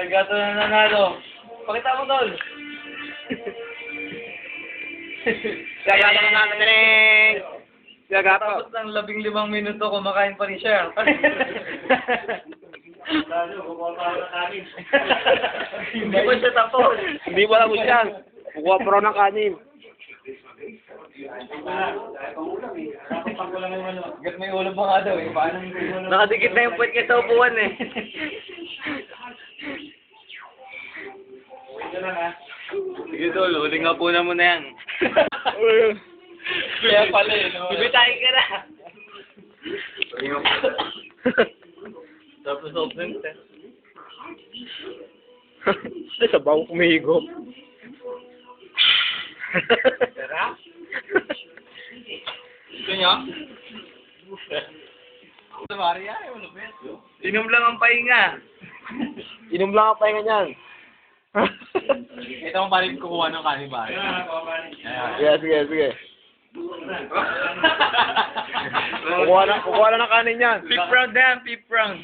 Tagato na nanalo. Pakita mo, tol. Gagato na natin, Neng! Gagato. Tapos ng labing limang minuto, kumakain pa rin siya. Hindi pa siya tapos. Hindi mo alam yan. Kukuha pro ng kanin. Gat may ulam pa nga daw eh. Nakadikit na yung puwet niya sa upuan eh. Sige tol, huling nga po na muna yan. Kaya pala eh. no? Bibitayin ka na. Tapos open eh. Ay, sabaw, umihigo. Tara? Gusto niyo? Sa Maria, ay malupit. Inom lang ang pahinga. Inom lang ang pahinga niyan. Ito ang parin kukuha ng kanibay. Sige, sige, sige. Kukuha na, kukuha na ng kanin yan. Fifth round na yan, fifth round.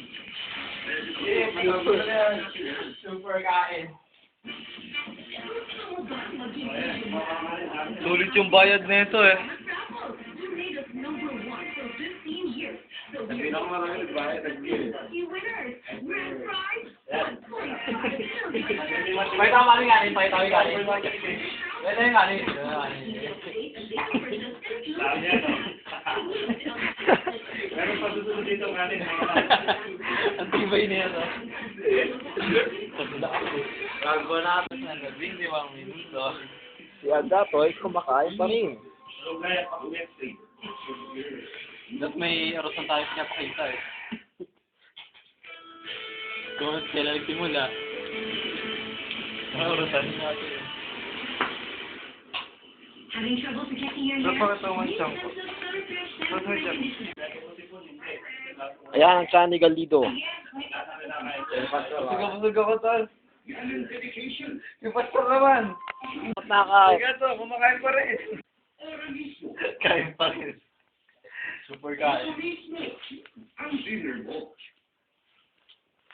Super kain. Sulit yung bayad nito eh. Pakita mo kanin kanin, pakita mo kanin. Pakita yung kanin. Pakita yung kanin. Ang tibay niya, no? Bago natin na labing limang minuto. Si Agatoy, kumakain pa rin. Dapat may oras tayo pinapakita eh. Kung kailan nagsimula. May orasan natin. Having trouble protecting your hair? Ayan ang tiyan ni Galido. Busog ako, tol. Yung pastor naman. Knockout. Sige to, kumakain pa rin. Kain pa rin. Super kain.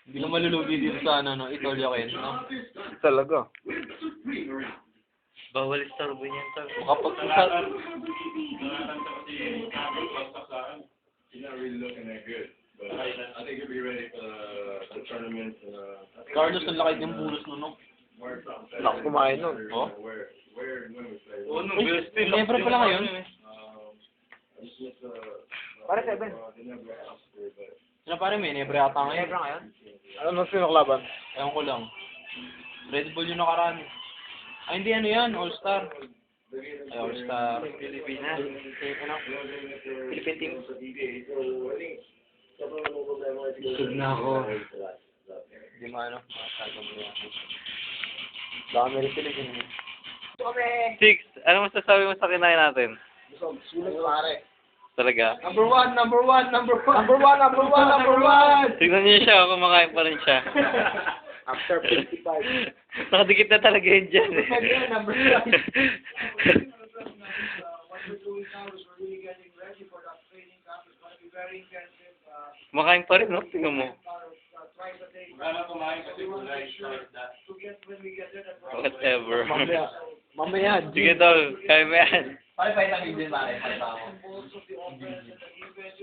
Hindi ka malulugi dito sa ano, no? Itolyo kayo, no? Talaga. Bawal istorbo niyan, tol. Kapag sa... He's not really looking that good, but I think he'll be ready for the, the tournament. I think Carlos, ang laki ng bulos no, no? Lakas kumain nun. Oh? Oo, no, Siyempre pala ngayon. Para seven. Sino pare, may nebre ata ngayon. ngayon? Ano nang sinukalaban? Ewan ko lang. Red Bull yung nakaraan. Ay, hindi ano yan, All-Star. Ay, All-Star. Pilipinas. Ano? Philippine team. Busog na ako. Hindi mo ano, masasabi mo yan. Dami rin sila yun. Six, ano masasabi mo sa kinain natin? Sulit pare. Talaga? Number one, number one, number one. Number one, number one, number one. Tignan niyo siya, kumakain pa rin siya. After 55. Nakadikit na talaga yun dyan eh. Number one. Kumakain pa rin, no? Tingnan mo. Whatever. Mamaya. Mamaya. Sige, tol. Kaya mo yan. Pare, pakita mo yung din, pare. Pakita mo.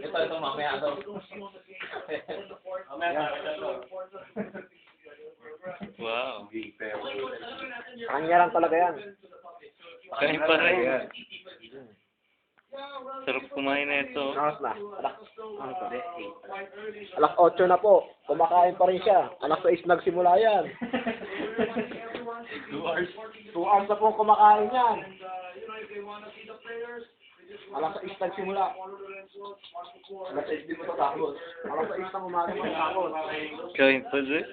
Ito, ito, mamaya ito. Wow. Kanya lang talaga yan. Kain pa rin. Sarap kumain na ito. Alas na. Alas. Ano pa? Alas 8 na po. Kumakain pa rin siya. Alas 6 nagsimula yan. Two hours. 2 hours na po kumakain yan. Alas 6 nagsimula. Alas 6 din mo tatapos. Alas 6 na umaga matapos. Kain pa rin.